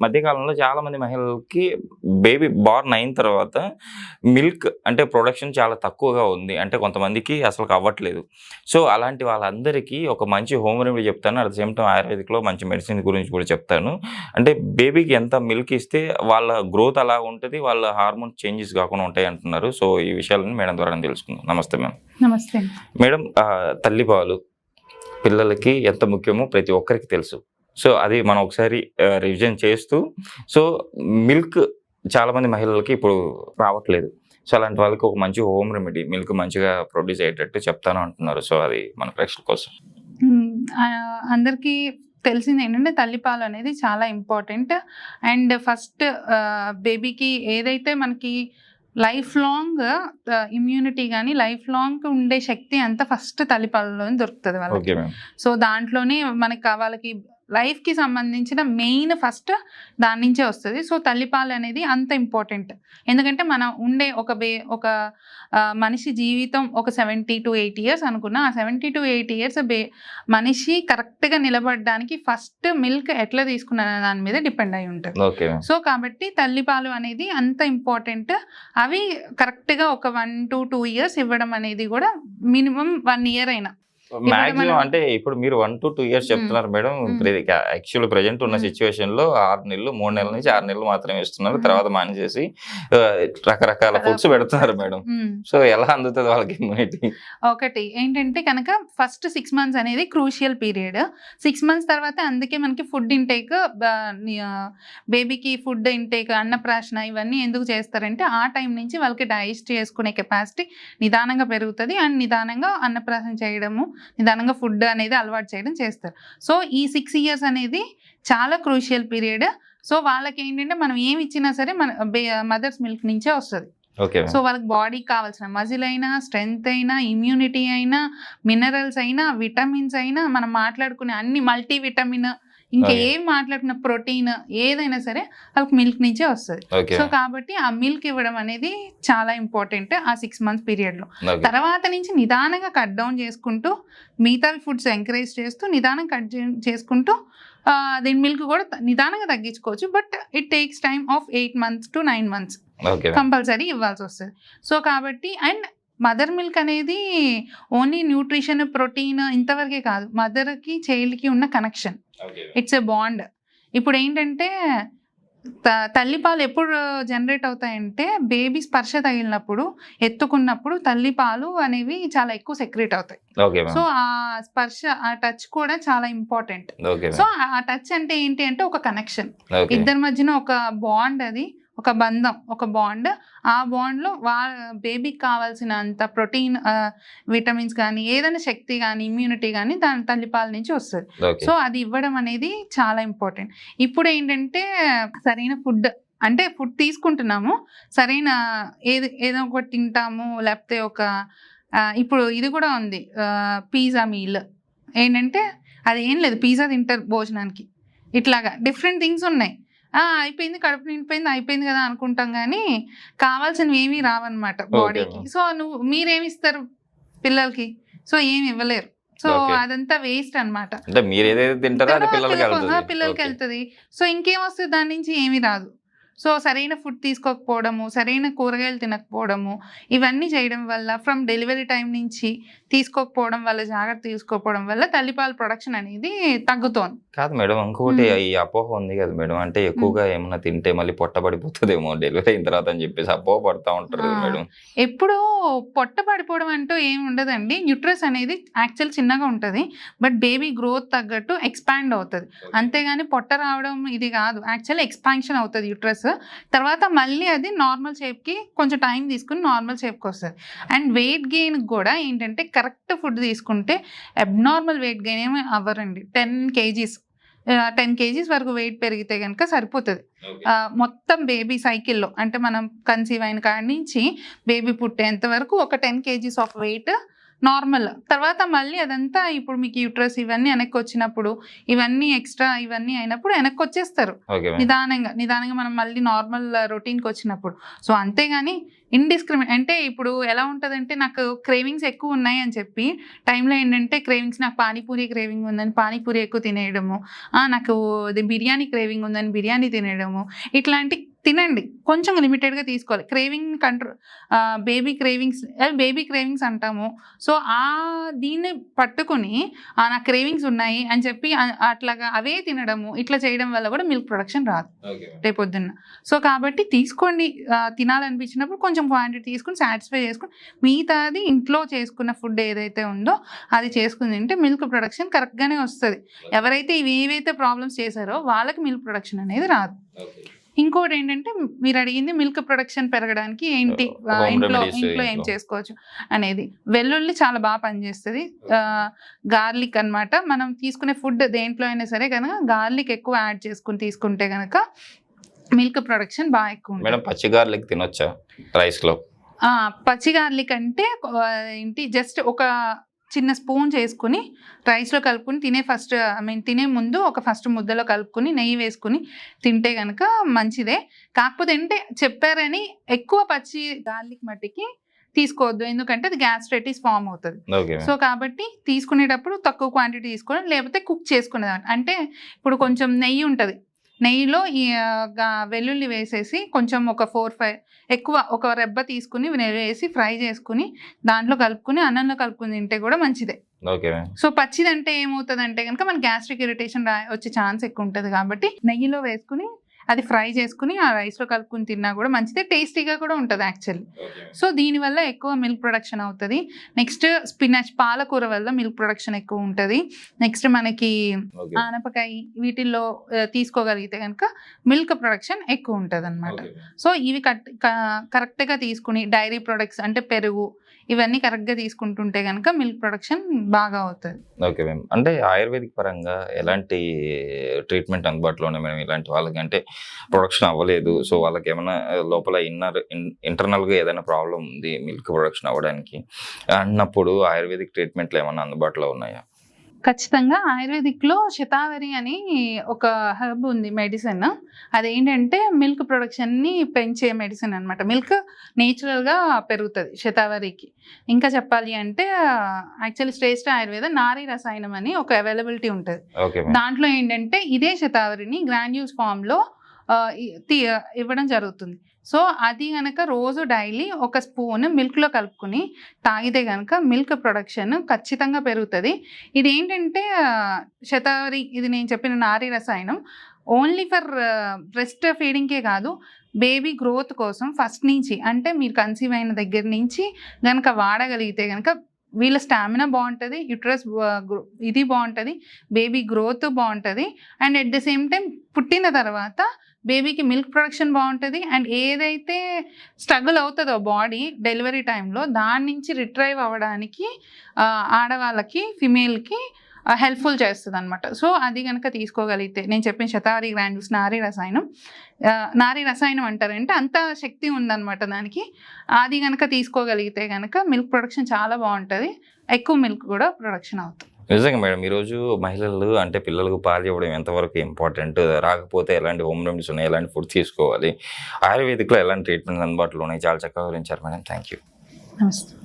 మధ్యకాలంలో చాలా మంది మహిళలకి బేబీ బార్న్ అయిన తర్వాత మిల్క్ అంటే ప్రొడక్షన్ చాలా తక్కువగా ఉంది. అంటే కొంతమందికి అసలు అవ్వట్లేదు. సో అలాంటి వాళ్ళందరికీ ఒక మంచి హోమ్ రెమెడీ చెప్తాను. అట్ ద సేమ్ టైం ఆయుర్వేదిక్లో మంచి మెడిసిన్ గురించి కూడా చెప్తాను. అంటే బేబీకి ఎంత మిల్క్ ఇస్తే వాళ్ళ గ్రోత్ అలా ఉంటుంది వాళ్ళ హార్మోన్ చేంజెస్ కాకుండా ఉంటాయి అంటున్నారు. సో ఈ విషయాలను మేడం ద్వారా తెలుసుకుందాం. నమస్తే మ్యామ్ నమస్తే. మేడం తల్లిపాలు పిల్లలకి ఎంత ముఖ్యమో ప్రతి ఒక్కరికి తెలుసు. సో అది మనం ఒకసారి రివిజన్ చేస్తూ సో మిల్క్ చాలా మంది మహిళలకి ఇప్పుడు రావట్లేదు. సో అలాంటి వాళ్ళకి ఒక మంచి హోమ్ రెమెడీ మిల్క్ మంచిగా ప్రొడ్యూస్ అయ్యేటట్టు చెప్తాను అంటున్నారు. సో అది మన ప్రేక్షకుల కోసం. అందరికీ తెలిసింది ఏంటంటే తల్లిపాలు అనేది చాలా ఇంపార్టెంట్ అండ్ ఫస్ట్ బేబీకి ఏదైతే మనకి లైఫ్ లాంగ్ ఇమ్యూనిటీ కానీ లైఫ్ లాంగ్ ఉండే శక్తి అంతా ఫస్ట్ తల్లిపాలలోనే దొరుకుతుంది వాళ్ళకి. సో దాంట్లోనే మనకి వాళ్ళకి లైఫ్కి సంబంధించిన మెయిన్ ఫస్ట్ దాని నుంచే వస్తుంది. సో తల్లిపాలు అనేది అంత ఇంపార్టెంట్. ఎందుకంటే మనం ఉండే ఒక బే ఒక మనిషి జీవితం ఒక సెవెంటీ టు ఎయిట్ ఇయర్స్ అనుకున్నా ఆ సెవెంటీ టు ఎయిట్ ఇయర్స్ బే మనిషి కరెక్ట్గా నిలబడడానికి ఫస్ట్ మిల్క్ ఎట్లా తీసుకున్న దాని మీద డిపెండ్ అయి ఉంటుంది. సో కాబట్టి తల్లిపాలు అనేది అంత ఇంపార్టెంట్. అవి కరెక్ట్గా ఒక వన్ టు టూ ఇయర్స్ ఇవ్వడం అనేది కూడా మినిమం వన్ ఇయర్ అయినా. మాక్సిమం అంటే ఇప్పుడు మీరు వన్ టు టూ ఇయర్స్ చెప్తున్నారు మేడం. యాక్చువల్ ప్రెజెంట్ ఉన్న. సిచ్యువేషన్లో ఆరు నెలలు మూడు నెలల నుంచి ఆరు నెలలు మాత్రమే ఇస్తున్నారు మ్మ్. తర్వాత మానేసేసి రకరకాల ఫుడ్స్ పెడుతున్నారు మేడం. సో ఎలా అందుతుంది వాళ్ళకి ఇమ్యూనిటీ ఒకటి ఏంటంటే కనుక ఫస్ట్ సిక్స్ మంత్స్ అనేది క్రూషియల్ పీరియడ్ సిక్స్ మంత్స్ తర్వాత అందుకే మనకి ఫుడ్ ఇంటేక్ బేబీకి ఫుడ్ ఇంటేక్ అన్నప్రాశన ఇవన్నీ ఎందుకు చేస్తారంటే ఆ టైం నుంచి వాళ్ళకి డైజెస్ట్ చేసుకునే కెపాసిటీ నిదానంగా పెరుగుతుంది అండ్ నిదానంగా అన్నప్రాశన చేయడము నిదానంగా ఫుడ్ అనేది అలవాటు చేయడం చేస్తారు. సో ఈ సిక్స్ ఇయర్స్ అనేది చాలా క్రూషియల్ పీరియడ్. సో వాళ్ళకి ఏంటంటే మనం ఏమి ఇచ్చినా సరే మన మదర్స్ మిల్క్ నుంచే వస్తుంది. సో వాళ్ళకి బాడీకి కావాల్సిన మజిల్ అయినా స్ట్రెంగ్త్ అయినా ఇమ్యూనిటీ అయినా మినరల్స్ అయినా విటమిన్స్ అయినా మనం మాట్లాడుకునే అన్ని మల్టీ విటమిన్ ఇంకా. ఏం మాట్లాడుకున్న ప్రోటీన్ ఏదైనా సరే వాళ్ళకి మిల్క్ నుంచే వస్తుంది. సో కాబట్టి ఆ మిల్క్ ఇవ్వడం అనేది చాలా ఇంపార్టెంట్ ఆ సిక్స్ మంత్స్ పీరియడ్లో తర్వాత నుంచి నిదానంగా కట్ డౌన్ చేసుకుంటూ మిగతా ఫుడ్స్ ఎంకరేజ్ చేస్తూ నిదానం కట్ చేసుకుంటూ దీని మిల్క్ కూడా నిదానంగా తగ్గించుకోవచ్చు. But it takes time of eight months to nine months compulsory ఇవ్వాల్సి వస్తుంది. సో కాబట్టి అండ్ మదర్ మిల్క్ అనేది ఓన్లీ న్యూట్రిషన్ ప్రోటీన్ ఇంతవరకే కాదు. మదర్కి చైల్డ్కి ఉన్న కనెక్షన్. ఇట్స్ ఎ బాండ్ ఇప్పుడు ఏంటంటే తల్లిపాలు ఎప్పుడు జనరేట్ అవుతాయంటే బేబీ స్పర్శ తగిలినప్పుడు ఎత్తుకున్నప్పుడు తల్లిపాలు అనేవి చాలా ఎక్కువ సెక్రేట్ అవుతాయి. సో ఆ స్పర్శ ఆ టచ్ కూడా చాలా ఇంపార్టెంట్. సో ఆ టచ్ అంటే ఏంటి అంటే ఒక కనెక్షన్. ఇద్దరి మధ్యన ఒక బాండ్ అది. ఒక బంధం ఒక బాండ్. ఆ బాండ్లో వా బేబీకి కావాల్సిన అంత ప్రోటీన్ విటమిన్స్ కానీ ఏదైనా శక్తి కానీ ఇమ్యూనిటీ కానీ దాని తల్లిపాల నుంచి వస్తుంది. సో అది ఇవ్వడం అనేది చాలా ఇంపార్టెంట్. ఇప్పుడు ఏంటంటే సరైన ఫుడ్ అంటే ఫుడ్ తీసుకుంటున్నాము. సరైన ఏది ఏదో ఒకటి తింటాము. లేకపోతే ఒక ఇప్పుడు ఇది కూడా ఉంది పిజ్జా మీల్. ఏంటంటే అది ఏం లేదు. పిజ్జా తింటారు భోజనానికి. ఇట్లాగా డిఫరెంట్ థింగ్స్ ఉన్నాయి. అయిపోయింది కడుపు నిండిపోయింది అయిపోయింది కదా అనుకుంటాం కానీ కావాల్సినవి ఏమీ రావన్నమాట బాడీకి. సో నువ్వు మీరేమి ఇస్తారు పిల్లలకి? సో ఏమి ఇవ్వలేరు. సో. అదంతా వేస్ట్ తర్వాత పిల్లలకి. వెళ్తుంది. సో ఇంకేం వస్తుంది? దాని నుంచి ఏమీ రాదు. సో సరైన ఫుడ్ తీసుకోకపోవడము సరైన కూరగాయలు తినకపోవడము ఇవన్నీ చేయడం వల్ల ఫ్రమ్ డెలివరీ టైం నుంచి తీసుకోకపోవడం వల్ల జాగ్రత్త తీసుకోకపోవడం వల్ల తల్లిపాల ప్రొడక్షన్ అనేది తగ్గుతోంది. కాదు మేడం ఇంకొకటి. ఈ అపోహ ఉంది కదా మేడం. అంటే ఎక్కువగా ఏమన్నా తింటే మళ్ళీ పొట్ట పడిపోతుందేమో డెలివరీ అయిన తర్వాత అని చెప్పేసి అపోహ పడతా ఉంటారు. మేడం. ఎప్పుడు పొట్ట పడిపోవడం అంటూ ఏమి ఉండదండి. న్యూట్రస్ అనేది యాక్చువల్ చిన్నగా ఉంటుంది బట్ బేబీ గ్రోత్ తగ్గట్టు ఎక్స్పాండ్ అవుతుంది. అంతేగాని పొట్ట రావడం ఇది కాదు యాక్చువల్ ఎక్స్పాన్షన్ అవుతుంది యూట్రస్ తర్వాత మళ్ళీ అది నార్మల్ షేప్కి కొంచెం టైం తీసుకుని నార్మల్ షేప్కి వస్తుంది. అండ్ వెయిట్ గెయిన్ కూడా ఏంటంటే కరెక్ట్ ఫుడ్ తీసుకుంటే అబ్నార్మల్ వెయిట్ గెయిన్ ఏమి అవ్వరండి. టెన్ కేజీస్ టెన్ కేజీస్ వరకు వెయిట్ పెరిగితే కనుక సరిపోతుంది. మొత్తం బేబీ సైకిల్లో అంటే మనం కన్సీవ్ అయిన కాడి నుంచి బేబీ పుట్టేంత వరకు ఒక ten kgs of weight normal. తర్వాత మళ్ళీ అదంతా ఇప్పుడు మీకు యూట్రస్ ఇవన్నీ వెనక్కి వచ్చినప్పుడు ఇవన్నీ ఎక్స్ట్రా ఇవన్నీ అయినప్పుడు వెనక్కి వచ్చేస్తారు నిదానంగా నిదానంగా మనం మళ్ళీ నార్మల్ రొటీన్కి వచ్చినప్పుడు. సో అంతేగాని ఇండిస్క్రిమినేట్ అంటే ఇప్పుడు ఎలా ఉంటుందంటే నాకు క్రేవింగ్స్ ఎక్కువ ఉన్నాయి అని చెప్పి టైంలో ఏంటంటే క్రేవింగ్స్ నాకు పానీపూరి క్రేవింగ్ ఉందని పానీపూరి ఎక్కువ తినేయడము నాకు బిర్యానీ క్రేవింగ్ ఉందని బిర్యానీ తినేయడము ఇట్లాంటి తినండి. కొంచెం లిమిటెడ్గా తీసుకోవాలి. Craving control baby cravings baby cravings అంటాము. సో ఆ దీన్ని పట్టుకుని "ఆ, నాకు క్రేవింగ్స్ ఉన్నాయి అని చెప్పి అట్లాగా అవే తినడము ఇట్లా చేయడం వల్ల కూడా మిల్క్ ప్రొడక్షన్ రాదు రేపొద్దున్న. సో కాబట్టి తీసుకోండి. తినాలనిపించినప్పుడు కొంచెం క్వాంటిటీ తీసుకుని సాటిస్ఫై చేసుకుని మిగతాది ఇంట్లో చేసుకున్న ఫుడ్ ఏదైతే ఉందో అది చేసుకుని తింటే మిల్క్ ప్రొడక్షన్ కరెక్ట్గానే వస్తుంది. ఎవరైతే ఇవి ఏవైతే ప్రాబ్లమ్స్ చేశారో వాళ్ళకి మిల్క్ ప్రొడక్షన్ అనేది రాదు. ఇంకోటి ఏంటంటే మీరు అడిగింది మిల్క్ ప్రొడక్షన్ పెరగడానికి ఏంటి? ఇంట్లో ఇంట్లో ఏం. చేసుకోవచ్చు అనేది. వెల్లుల్లి చాలా బాగా పనిచేస్తుంది. గార్లిక్ అన్నమాట. మనం తీసుకునే ఫుడ్ దేంట్లో అయినా సరే కనుక గార్లిక్ ఎక్కువ యాడ్ చేసుకుని తీసుకుంటే కనుక మిల్క్ ప్రొడక్షన్ బాగా ఎక్కువ మేడం పచ్చి గార్లిక్ తినొచ్చా? రైస్లో ఆ, పచ్చి గార్లిక్ అంటే ఏంటి? జస్ట్ ఒక చిన్న స్పూన్ చేసుకుని రైస్లో కలుపుకుని తినే ఫస్ట్ ఐ మీన్ తినే ముందు ఒక ఫస్ట్ ముద్దలో కలుపుకుని నెయ్యి వేసుకుని తింటే కనుక మంచిదే. కాకపోతే అంటే చెప్పారని ఎక్కువ పచ్చి గార్లిక్ మట్టికి తీసుకోవద్దు. ఎందుకంటే అది గ్యాస్ట్రైటిస్ ఫామ్ అవుతుంది. సో కాబట్టి తీసుకునేటప్పుడు తక్కువ క్వాంటిటీ తీసుకోవడం లేకపోతే కుక్ చేసుకునేదాన్ని. అంటే ఇప్పుడు కొంచెం నెయ్యి ఉంటుంది. నెయ్యిలో ఈ వెల్లుల్లి వేసేసి కొంచెం ఒక ఫోర్ ఫైవ్ ఎక్కువ ఒక రెబ్బ తీసుకుని నెయ్యి వేసి ఫ్రై చేసుకుని దాంట్లో కలుపుకుని అన్నంలో కలుపుకుని తింటే కూడా మంచిదే. సో పచ్చిది అంటే ఏమవుతుంది అంటే కనుక మన గ్యాస్ట్రిక్ ఇరిటేషన్ రా వచ్చే ఛాన్స్ ఎక్కువ ఉంటుంది కాబట్టి నెయ్యిలో వేసుకుని అది ఫ్రై చేసుకుని ఆ రైస్లో కలుపుకుని తిన్నా కూడా మంచిదే టేస్టీగా కూడా ఉంటుంది యాక్చువల్లీ. సో దీనివల్ల ఎక్కువ మిల్క్ ప్రొడక్షన్ అవుతుంది. నెక్స్ట్ స్పినచ్ పాలకూర వల్ల మిల్క్ ప్రొడక్షన్ ఎక్కువ ఉంటుంది. నెక్స్ట్ మనకి ఆనపకాయ వీటిల్లో తీసుకోగలిగితే కనుక మిల్క్ ప్రొడక్షన్ ఎక్కువ ఉంటుంది అనమాట సో ఇవి కరెక్ట్గా తీసుకుని డైరీ ప్రొడక్ట్స్ అంటే పెరుగు ఇవన్నీ కరెక్ట్గా తీసుకుంటుంటే కనుక మిల్క్ ప్రొడక్షన్ బాగా అవుతుంది. ఓకే మ్యామ్ అంటే ఆయుర్వేదిక్ పరంగా ఎలాంటి ట్రీట్మెంట్ అందుబాటులో ఉన్నాయి మేడం ఇలాంటి వాళ్ళకి అంటే ప్రొడక్షన్ అవ్వలేదు. సో వాళ్ళకి ఏమైనా లోపల ఇన్నర్ ఇంటర్నల్గా ఏదైనా ప్రాబ్లం ఉంది మిల్క్ ప్రొడక్షన్ అవ్వడానికి అన్నప్పుడు ఆయుర్వేదిక్ ట్రీట్మెంట్లు ఏమైనా అందుబాటులో ఉన్నాయా? ఖచ్చితంగా ఆయుర్వేదిక్లో శతావరి అని ఒక హర్బ్ ఉంది మెడిసిన్ అదేంటంటే మిల్క్ ప్రొడక్షన్ని పెంచే మెడిసిన్ అనమాట మిల్క్ నేచురల్గా పెరుగుతుంది శతావరికి. ఇంకా చెప్పాలి అంటే యాక్చువల్లీ శ్రేష్ఠ ఆయుర్వేద నారీ రసాయనం అని ఒక అవైలబిలిటీ ఉంటుంది. దాంట్లో ఏంటంటే ఇదే శతావరిని గ్రాన్యూల్స్ ఫామ్లో ఇవ్వడం జరుగుతుంది. సో అది కనుక రోజు డైలీ ఒక స్పూన్ మిల్క్లో కలుపుకొని తాగితే కనుక మిల్క్ ప్రొడక్షన్ ఖచ్చితంగా పెరుగుతుంది. ఇది ఏంటంటే ఆ, శతావరి ఇది నేను చెప్పిన నారీ రసాయనం ఓన్లీ ఫర్ బ్రెస్ట్ ఫీడింగ్కే కాదు బేబీ గ్రోత్ కోసం ఫస్ట్ నుంచి అంటే మీరు కన్సీవ్ అయిన దగ్గర నుంచి కనుక వాడగలిగితే కనుక వీళ్ళ స్టామినా బాగుంటుంది యుట్రస్ ఇది బాగుంటుంది బేబీ గ్రోత్ బాగుంటుంది and at the same time పుట్టిన తర్వాత బేబీకి మిల్క్ ప్రొడక్షన్ బాగుంటుంది అండ్ ఏదైతే స్ట్రగుల్ అవుతుందో బాడీ డెలివరీ టైంలో దాని నుంచి రిట్రైవ్ అవ్వడానికి ఆడవాళ్ళకి ఫిమేల్కి హెల్ప్ఫుల్ చేస్తుంది అనమాట సో అది కనుక తీసుకోగలిగితే నేను చెప్పిన శతావరి గ్రాండ్యూస్ నారీ రసాయనం నారీ రసాయనం అంటారంటే అంత శక్తి ఉందన్నమాట దానికి. అది కనుక తీసుకోగలిగితే కనుక మిల్క్ ప్రొడక్షన్ చాలా బాగుంటుంది. ఎక్కువ మిల్క్ కూడా ప్రొడక్షన్ అవుతుంది. నిజంగా మేడం ఈరోజు మహిళలు అంటే పిల్లలకు పాలు ఇవ్వడం ఎంతవరకు ఇంపార్టెంట్ రాకపోతే ఎలాంటి హోమ్ రెమెడీస్ ఉన్నాయి? ఎలాంటి ఫుడ్ తీసుకోవాలి? ఆయుర్వేదిక్లో ఎలాంటి ట్రీట్మెంట్ అందుబాటులో ఉన్నాయి? చాలా చక్కగా వివరించారు మేడం. థ్యాంక్ యూ నమస్తే.